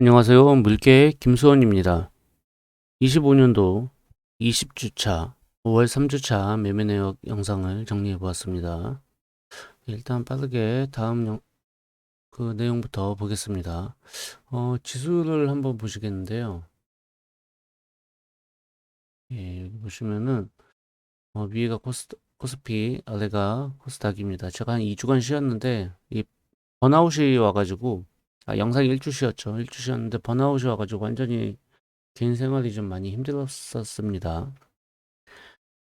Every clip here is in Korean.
안녕하세요. 물개 김수원입니다. 25년도 20주차 5월 3주차 매매 내역 영상을 정리해 보았습니다. 일단 빠르게 다음 영, 그 내용부터 보겠습니다. 어, 지수를 한번 보시겠는데요. 예, 여기 보시면은 어, 위에가 코스, 코스피, 아래가 코스닥입니다. 제가 한 2주간 쉬었는데 이 번아웃이 와가지고 아, 영상 1주 쉬었죠. 1주 쉬었는데 번아웃이 와가지고 완전히 개인 생활이 좀 많이 힘들었었습니다.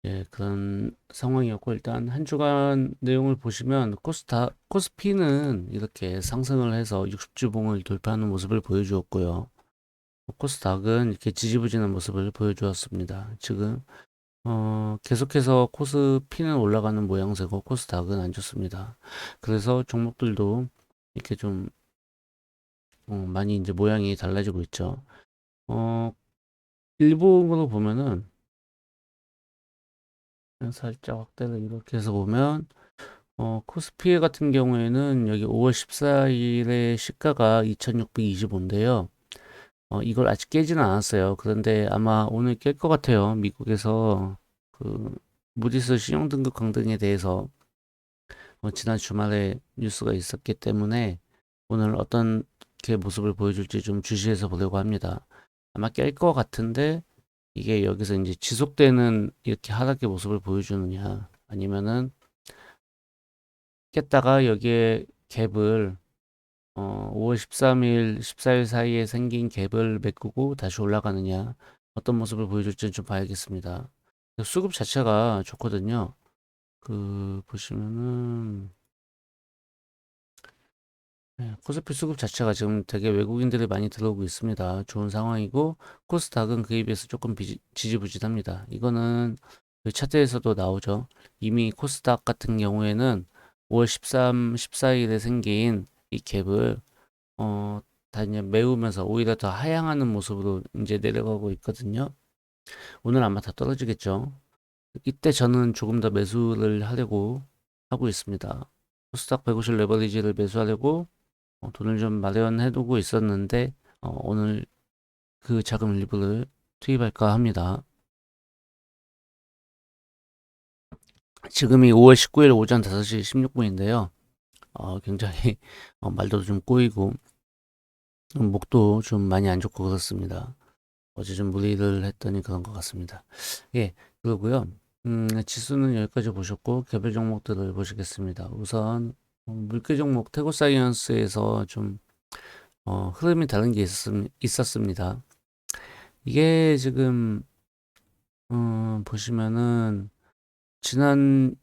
예, 그런 상황이었고 일단 한 주간 내용을 보시면 코스타 코스피는 이렇게 상승을 해서 60주봉을 돌파하는 모습을 보여주었고요. 코스닥은 이렇게 지지부진한 모습을 보여주었습니다. 지금 어, 계속해서 코스피는 올라가는 모양새고 코스닥은 안 좋습니다. 그래서 종목들도 이렇게 좀 어, 많이 이제 모양이 달라지고 있죠. 어, 일봉으로 보면은 살짝 확대를 이렇게 해서 보면 어, 코스피 같은 경우에는 여기 5월 14일에 시가가 2625인데요. 어, 이걸 아직 깨지는 않았어요. 그런데 아마 오늘 깰 것 같아요. 미국에서 그 무디스 신용등급 강등에 대해서 어, 지난 주말에 뉴스가 있었기 때문에 오늘 어떤 게 모습을 보여줄지 좀 주시해서 보려고 합니다. 아마 깰 것 같은데 이게 여기서 이제 지속되는 이렇게 하락의 모습을 보여주느냐 아니면은 깼다가 여기에 갭을 어, 5월 13일, 14일 사이에 생긴 갭을 메꾸고 다시 올라가느냐 어떤 모습을 보여줄지 좀 봐야겠습니다. 수급 자체가 좋거든요. 그 보시면은 네, 코스피 수급 자체가 지금 되게 외국인들이 많이 들어오고 있습니다. 좋은 상황이고 코스닥은 그에 비해서 조금 비지, 지지부진합니다. 이거는 그 차트에서도 나오죠. 이미 코스닥 같은 경우에는 5월 13, 14일에 생긴 이 갭을 어, 다 이제 메우면서 오히려 더 하향하는 모습으로 이제 내려가고 있거든요. 오늘 아마 다 떨어지겠죠. 이때 저는 조금 더 매수를 하려고 하고 있습니다. 코스닥 150 레버리지를 매수하려고 어, 돈을 좀 마련해 두고 있었는데 어, 오늘 그 자금 일부를 투입할까 합니다. 지금이 5월 19일 오전 5시 16분인데요. 어, 굉장히 어, 말도 좀 꼬이고 음, 목도 좀 많이 안 좋고 그렇습니다. 어제 좀 무리를 했더니 그런 것 같습니다. 예, 그러고요. 음, 지수는 여기까지 보셨고 개별 종목들을 보시겠습니다. 우선 어, 물개 종목 태고 사이언스에서 좀 어, 흐름이 다른 게 있었, 있었습니다. 이게 지금 음, 보시면은 지난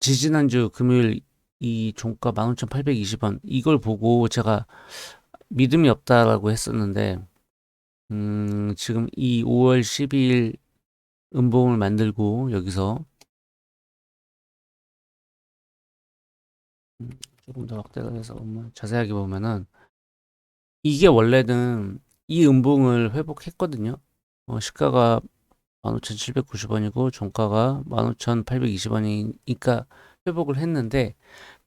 지지난주 금요일 이 종가 15,820원 이걸 보고 제가 믿음이 없다라고 했었는데 음, 지금 이 5월 12일 음봉을 만들고 여기서 음, 조금 더 확대를 해서 보면 자세하게 보면은 이게 원래는 이 음봉을 회복했거든요. 어, 시가가 15,790원이고 종가가 15,820원이니까 회복을 했는데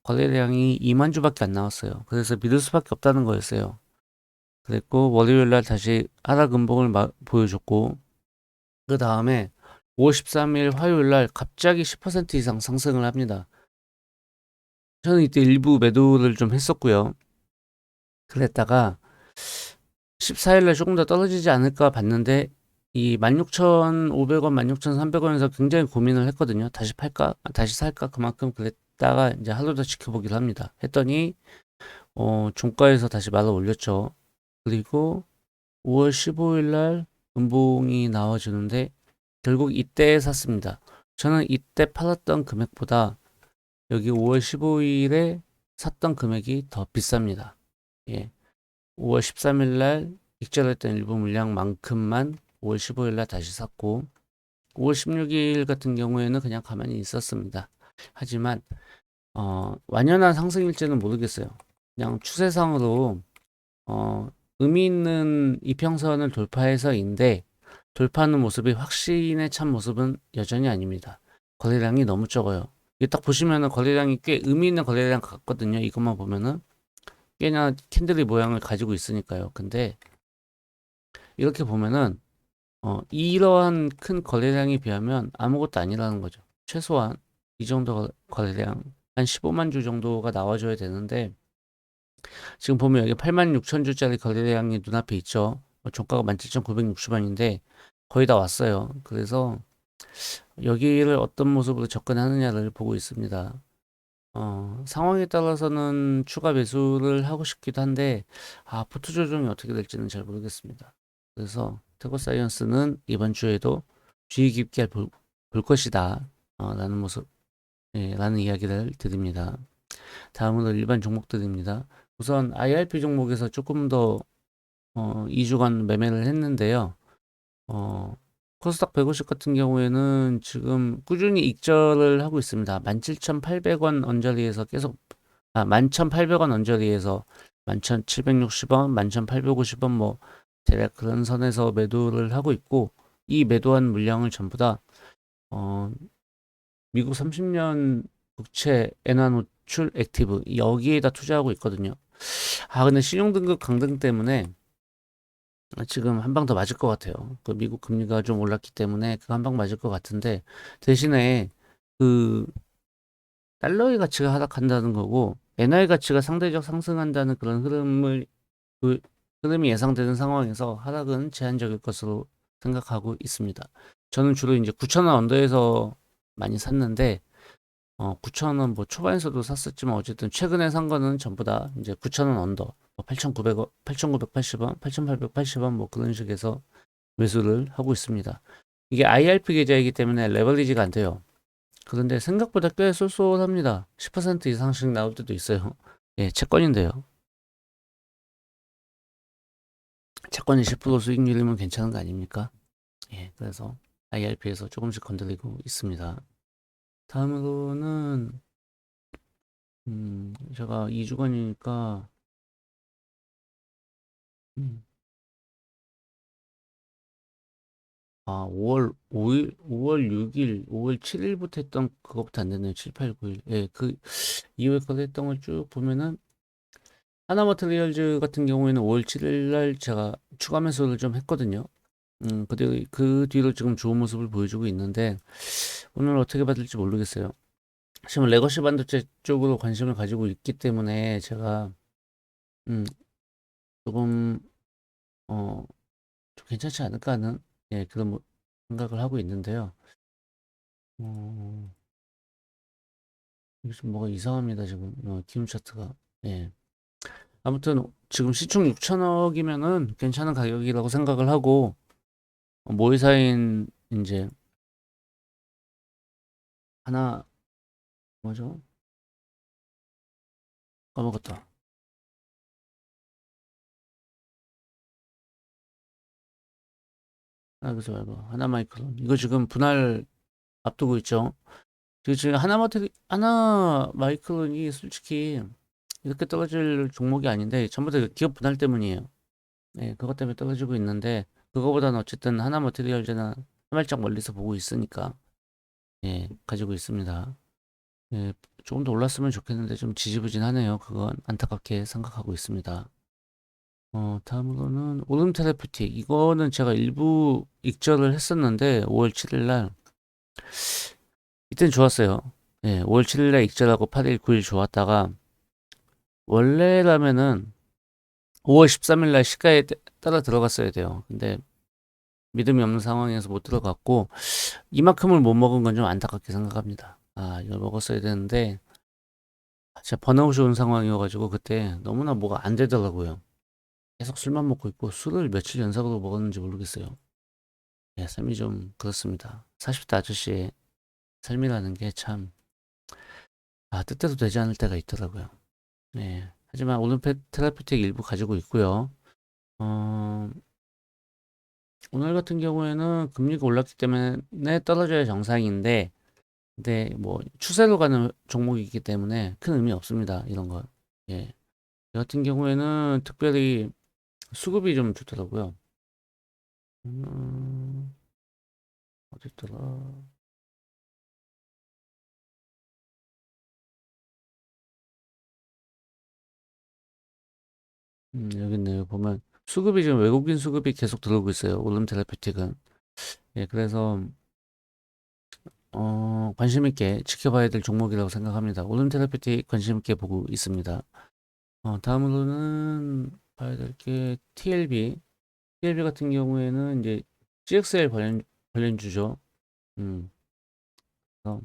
거래량이 2만 주밖에 안 나왔어요. 그래서 믿을 수밖에 없다는 거였어요. 그랬고 월요일 날 다시 하락 음봉을 마, 보여줬고 그 다음에 5월 13일 화요일 날 갑자기 10% 이상 상승을 합니다. 저는 이때 일부 매도를 좀 했었고요. 그랬다가 14일 날 조금 더 떨어지지 않을까 봤는데 이 16,500원, 16,300원에서 굉장히 고민을 했거든요. 다시 팔까? 다시 살까? 그만큼 그랬다가 이제 하루 더 지켜보기를 합니다. 했더니 어, 종가에서 다시 말을 올렸죠. 그리고 5월 15일 날 음봉이 나와주는데 결국 이때 샀습니다. 저는 이때 팔았던 금액보다 여기 5월 15일에 샀던 금액이 더 비쌉니다. 예. 5월 13일 날 익절했던 일부 물량만큼만 5월 15일 날 다시 샀고 5월 16일 같은 경우에는 그냥 가만히 있었습니다. 하지만 어, 완연한 상승일지는 모르겠어요. 그냥 추세상으로 어, 의미 있는 이평선을 돌파해서인데 돌파하는 모습이 확신에 찬 모습은 여전히 아닙니다. 거래량이 너무 적어요. 이게 딱 보시면은 거래량이 꽤 의미 있는 거래량 같거든요. 이것만 보면은 꽤나 캔들의 모양을 가지고 있으니까요. 근데 이렇게 보면은 어, 이러한 큰 거래량에 비하면 아무것도 아니라는 거죠. 최소한 이 정도 거- 거래량 한 15만 주 정도가 나와줘야 되는데 지금 보면 여기 8만 6천 주짜리 거래량이 눈앞에 있죠. 어, 종가가 17,960원인데 거의 다 왔어요. 그래서 여기를 어떤 모습으로 접근하느냐를 보고 있습니다. 어, 상황에 따라서는 추가 매수를 하고 싶기도 한데, 아, 포트 조정이 어떻게 될지는 잘 모르겠습니다. 그래서 테고 사이언스는 이번 주에도 주의 깊게 볼, 볼 것이다. 어, 라는 모습, 예, 라는 이야기를 드립니다. 다음으로 일반 종목들입니다. 우선 IRP 종목에서 조금 더, 어, 2주간 매매를 했는데요. 어, 코스닥 150 같은 경우에는 지금 꾸준히 익절을 하고 있습니다. 17,800원 언저리에서 계속 아, 11,800원 언저리에서 11,760원, 11,850원 뭐 대략 그런 선에서 매도를 하고 있고 이 매도한 물량을 전부 다 어, 미국 30년 국채 엔화 노출 액티브 여기에다 투자하고 있거든요. 아 근데 신용등급 강등 때문에 지금 한 방 더 맞을 것 같아요. 그 미국 금리가 좀 올랐기 때문에 그 한 방 맞을 것 같은데 대신에 그 달러의 가치가 하락한다는 거고 엔화의 가치가 상대적 상승한다는 그런 흐름을 그 흐름이 예상되는 상황에서 하락은 제한적일 것으로 생각하고 있습니다. 저는 주로 이제 9,000원 언더에서 많이 샀는데 어 9,000원 뭐 초반에서도 샀었지만 어쨌든 최근에 산 거는 전부 다 이제 9,000원 언더 8,900원, 8,980원, 8,880원 뭐 그런 식에서 매수를 하고 있습니다. 이게 IRP 계좌이기 때문에 레버리지가 안 돼요. 그런데 생각보다 꽤 쏠쏠합니다. 10% 이상씩 나올 때도 있어요. 예, 채권인데요. 채권이 10% 수익률이면 괜찮은 거 아닙니까? 예, 그래서 IRP에서 조금씩 건드리고 있습니다. 다음으로는 음, 제가 2주간이니까 음. 아, 5월 5 일, 5월 6 일, 5월 7 일부터 했던 그거부터 안 됐네요. 7, 8, 9 일. 예, 그 이후에 거래 했던 걸 쭉 보면은 하나마테리얼즈 같은 경우에는 5월 7일 날 제가 추가 매수를 좀 했거든요. 음, 근데 그 뒤로 지금 좋은 모습을 보여주고 있는데 오늘 어떻게 받을지 모르겠어요. 지금 레거시 반도체 쪽으로 관심을 가지고 있기 때문에 제가 음, 조금 어, 좀 괜찮지 않을까 하는 예, 그런 뭐- 생각을 하고 있는데요. 어, 좀 뭐가 이상합니다, 지금. 어, 기움 차트가. 예. 아무튼, 지금 시총 6천억이면은 괜찮은 가격이라고 생각을 하고, 어, 모의사인, 이제, 하나, 뭐죠? 까먹었다. 아, 그래서 말고, 하나 마이크론. 이거 지금 분할 앞두고 있죠? 지금 지금 하나 마테리, 하나 마이크론이 솔직히 이렇게 떨어질 종목이 아닌데, 전부 다 기업 분할 때문이에요. 네, 그것 때문에 떨어지고 있는데, 그거보다는 어쨌든 하나 머티리얼즈는 한 발짝 멀리서 보고 있으니까, 예, 가지고 있습니다. 예, 조금 더 올랐으면 좋겠는데 좀 지지부진하네요. 그건 안타깝게 생각하고 있습니다. 어, 다음으로는 오름 테라퓨틱. 이거는 제가 일부 익절을 했었는데 5월 7일 날 이땐 좋았어요. 예, 5월 7일 날 익절하고 8일, 9일 좋았다가 원래라면은 5월 13일 날 시가에 따- 따라 들어갔어야 돼요. 근데 믿음이 없는 상황에서 못 들어갔고 이만큼을 못 먹은 건 좀 안타깝게 생각합니다. 아, 이걸 먹었어야 되는데 진짜 번아웃이 온 상황이어가지고 그때 너무나 뭐가 안 되더라고요. 계속 술만 먹고 있고 술을 며칠 연속으로 먹었는지 모르겠어요. 예, 삶이 좀 그렇습니다. 40대 아저씨의 삶이라는 게 참, 아, 뜻대로 되지 않을 때가 있더라고요. 네. 하지만 오늘 테라피틱 일부 가지고 있고요. 어, 오늘 같은 경우에는 금리가 올랐기 때문에 떨어져야 정상인데, 근데 뭐 추세로 가는 종목이기 때문에 큰 의미 없습니다. 이런 거. 예. 저 같은 경우에는 특별히 수급이 좀 좋더라고요. 음, 어딨더라. 음, 여기 있네요. 보면 수급이 지금 외국인 수급이 계속 들어오고 있어요. 올름 테라피틱은. 예, 그래서 어, 관심 있게 지켜봐야 될 종목이라고 생각합니다. 올름 테라피틱 관심 있게 보고 있습니다. 어, 다음으로는 봐야 될 게 TLB. TLB 같은 경우에는 이제 GXL 관련 관련주죠. 음. 그래서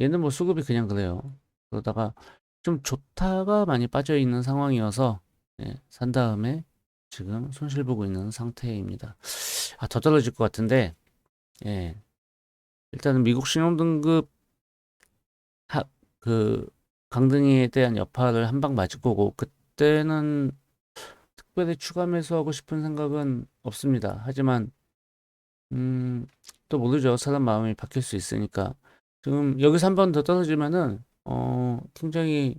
얘는 뭐 수급이 그냥 그래요. 그러다가 좀 좋다가 많이 빠져 있는 상황이어서 예, 산 다음에 지금 손실 보고 있는 상태입니다. 아, 더 떨어질 것 같은데 예. 일단은 미국 신용등급 하, 그 강등에 대한 여파를 한 방 맞을 거고 그 때는 특별히 추가 매수하고 싶은 생각은 없습니다. 하지만 음, 또 모르죠. 사람 마음이 바뀔 수 있으니까. 지금 여기서 한 번 더 떨어지면은 어, 굉장히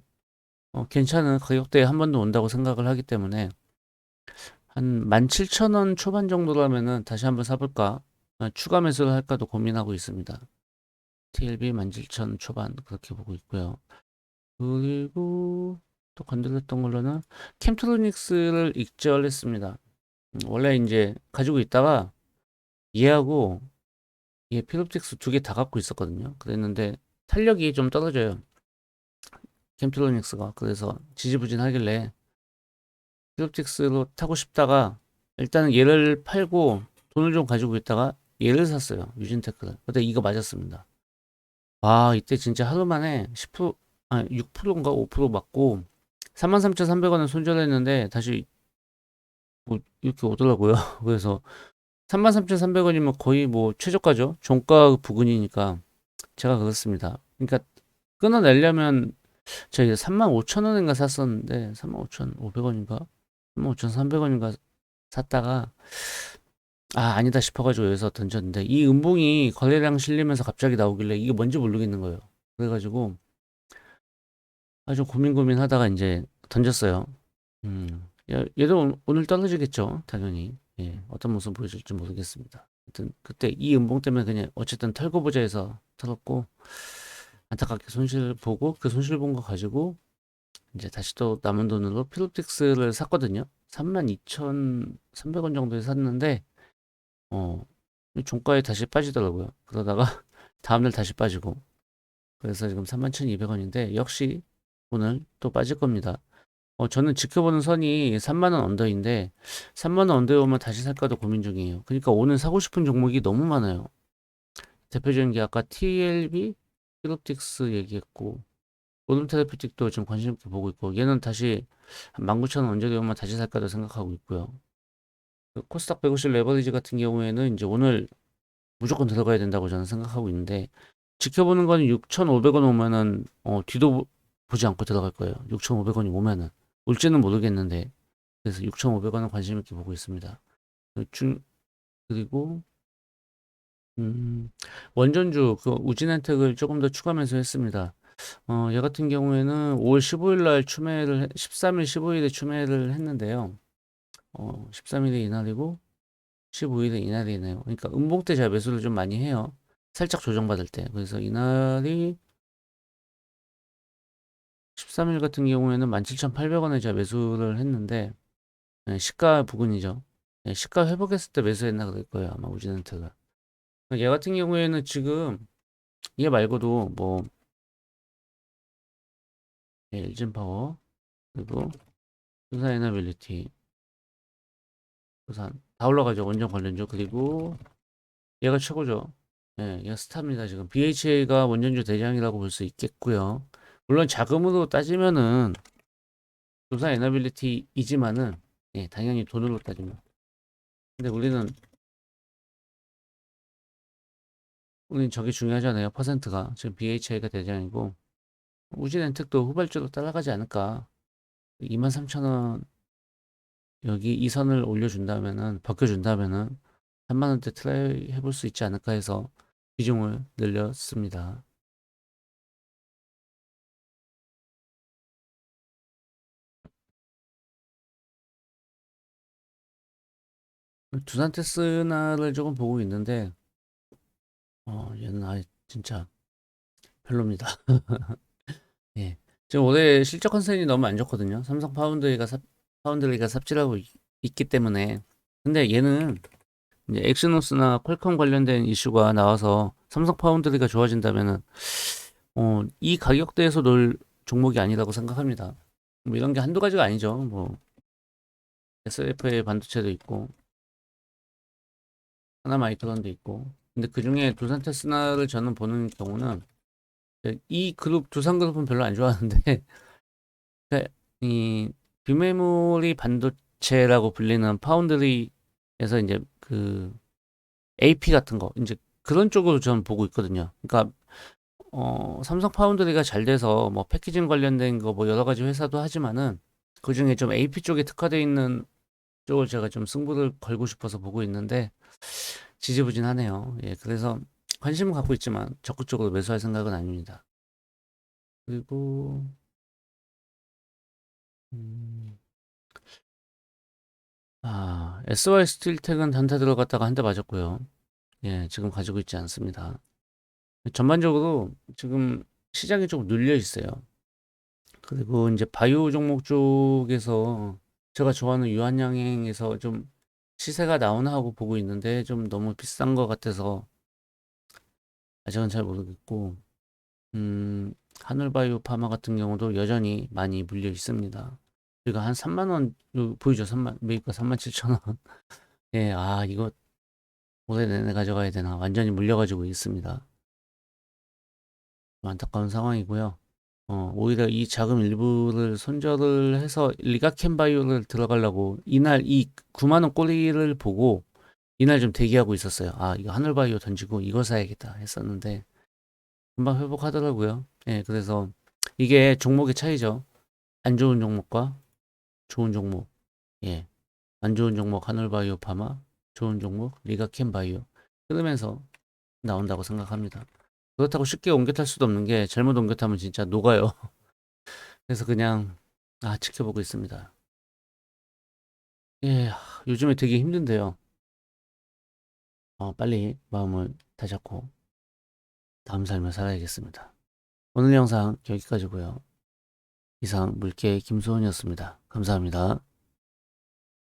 어, 괜찮은 가격대에 한 번 더 온다고 생각을 하기 때문에 한 17,000원 초반 정도라면은 다시 한번 사볼까? 아, 추가 매수를 할까도 고민하고 있습니다. TLB 17,000 초반 그렇게 보고 있고요. 그리고 또 건드렸던 걸로는 캠트로닉스를 익절했습니다. 음, 원래 이제 가지고 있다가 얘하고 얘 필옵틱스 두 개 다 갖고 있었거든요. 그랬는데 탄력이 좀 떨어져요. 캠트로닉스가 그래서 지지부진하길래 필옵틱스로 타고 싶다가 일단은 얘를 팔고 돈을 좀 가지고 있다가 얘를 샀어요. 유진테크를. 근데 이거 맞았습니다. 아 이때 진짜 하루 만에 10%아 6%인가 5% 맞고 33,300원을 손절했는데 다시 뭐 이렇게 오더라고요. 그래서 33,300원이면 거의 뭐 최저가죠. 종가 부근이니까 제가 그렇습니다. 그러니까 끊어내려면 저희 35,000원인가 샀었는데 35,500원인가 35,300원인가 샀다가 아 아니다 싶어가지고 여기서 던졌는데 이 음봉이 거래량 실리면서 갑자기 나오길래 이게 뭔지 모르겠는 거예요. 그래가지고 아주 고민 고민 하다가 이제 던졌어요. 음, 얘- 얘도 오- 오늘 떨어지겠죠, 당연히. 예, 어떤 모습 보여줄지 모르겠습니다. 하여튼 그때 이 음봉 때문에 그냥 어쨌든 털고 보자 해서 털었고 안타깝게 손실 보고 그 손실 본 거 가지고 이제 다시 또 남은 돈으로 필로틱스를 샀거든요. 32,300원 정도에 샀는데 어 종가에 다시 빠지더라고요. 그러다가 다음날 다시 빠지고 그래서 지금 31,200원인데 역시 오늘 또 빠질 겁니다. 어, 저는 지켜보는 선이 3만원 언더인데 3만원 언더에 오면 다시 살까도 고민 중이에요. 그러니까 오늘 사고 싶은 종목이 너무 많아요. 대표적인 게 아까 TLB, 필옵틱스 얘기했고 오름 테라피틱도 지금 관심 있게 보고 있고 얘는 다시 한 19,000원 언저리 오면 다시 살까도 생각하고 있고요. 그 코스닥 150 레버리지 같은 경우에는 이제 오늘 무조건 들어가야 된다고 저는 생각하고 있는데 지켜보는 거는 6,500원 오면은 어, 뒤도 보지 않고 들어갈 거예요. 6,500원이 오면은 올지는 모르겠는데 그래서 6,500원은 관심 있게 보고 있습니다. 그중 그리고 음, 원전주 그 우진한택을 조금 더 추가 매수했습니다. 어, 얘 같은 경우에는 5월 15일 날 추매를 해- 13일, 15일에 추매를 했는데요. 어, 13일에 이날이고 15일에 이날이네요. 그러니까 음봉 때 제가 매수를 좀 많이 해요. 살짝 조정받을 때. 그래서 이날이 13일 같은 경우에는 17,800원에 제가 매수를 했는데 네, 시가 부근이죠. 네, 시가 회복했을 때 매수했나 그럴 거예요. 아마 우진한테가. 얘 같은 경우에는 지금 얘 말고도 뭐 네, 일진파워 그리고 두산 에너빌리티 두산 다 올라가죠. 원전 관련주 그리고 얘가 최고죠. 예, 얘가 스타입니다. 지금 BHA가 원전주 대장이라고 볼 수 있겠고요. 물론 자금으로 따지면은 두산 에너빌리티이지만은 예, 당연히 돈으로 따지면 근데 우리는 우리는 저게 중요하잖아요. 퍼센트가 지금 BHA가 대장이고 우진 엔텍도 후발주로 따라가지 않을까. 23,000원 여기 이 선을 올려준다면은 벗겨준다면은 3만 원대 트라이 해볼 수 있지 않을까 해서 비중을 늘렸습니다. 두산 테스나를 조금 보고 있는데 어 얘는 아 진짜 별로입니다. 예. 지금 올해 실적 컨센이 너무 안 좋거든요. 삼성 파운드가 파운드리가 삽질하고 있, 기 때문에 근데 얘는 이제 엑시노스나 퀄컴 관련된 이슈가 나와서 삼성 파운드리가 좋아진다면은 어, 이 가격대에서 놀 종목이 아니라고 생각합니다. 뭐 이런 게 한두 가지가 아니죠. 뭐 SFA 반도체도 있고 하나 마이크론도 있고 근데 그 중에 두산 테스나를 저는 보는 경우는 이 그룹 두산 그룹은 별로 안 좋아하는데 그러니까 이 비메모리 반도체라고 불리는 파운드리에서 이제 그 AP 같은 거 이제 그런 쪽으로 저는 보고 있거든요. 그러니까 어, 삼성 파운드리가 잘 돼서 뭐 패키징 관련된 거 뭐 여러 가지 회사도 하지만은 그 중에 좀 AP 쪽에 특화되어 있는 쪽을 제가 좀 승부를 걸고 싶어서 보고 있는데 지지부진하네요. 예, 그래서 관심은 갖고 있지만 적극적으로 매수할 생각은 아닙니다. 그리고 음, 아, SY 스틸텍은 단타 들어갔다가 한 대 맞았고요. 예, 지금 가지고 있지 않습니다. 전반적으로 지금 시장이 좀 눌려 있어요. 그리고 이제 바이오 종목 쪽에서 제가 좋아하는 유한양행에서 좀 시세가 나오나 하고 보고 있는데 좀 너무 비싼 것 같아서 아직은 잘 모르겠고 음, 하늘바이오 파마 같은 경우도 여전히 많이 물려 있습니다. 우리가 한 3만 원 요, 보이죠? 3만 매입가 3만 7천 원. 예, 아 이거 올해 내내 가져가야 되나 완전히 물려가지고 있습니다. 안타까운 상황이고요. 어, 오히려 이 자금 일부를 손절을 해서 리가켄 바이오를 들어가려고 이날 이 9만 원 꼬리를 보고 이날 좀 대기하고 있었어요. 아, 이거 하늘 바이오 던지고 이거 사야겠다 했었는데 금방 회복하더라고요. 예, 그래서 이게 종목의 차이죠. 안 좋은 종목과 좋은 종목. 예. 안 좋은 종목 하늘 바이오 파마, 좋은 종목 리가켄 바이오. 그러면서 나온다고 생각합니다. 그렇다고 쉽게 옮겨 탈 수도 없는 게 잘못 옮겨 타면 진짜 녹아요. 그래서 그냥 아 지켜보고 있습니다. 예, 요즘에 되게 힘든데요. 어, 빨리 마음을 다잡고 다음 삶을 살아야겠습니다. 오늘 영상 여기까지고요. 이상 물개 김소원이었습니다. 감사합니다.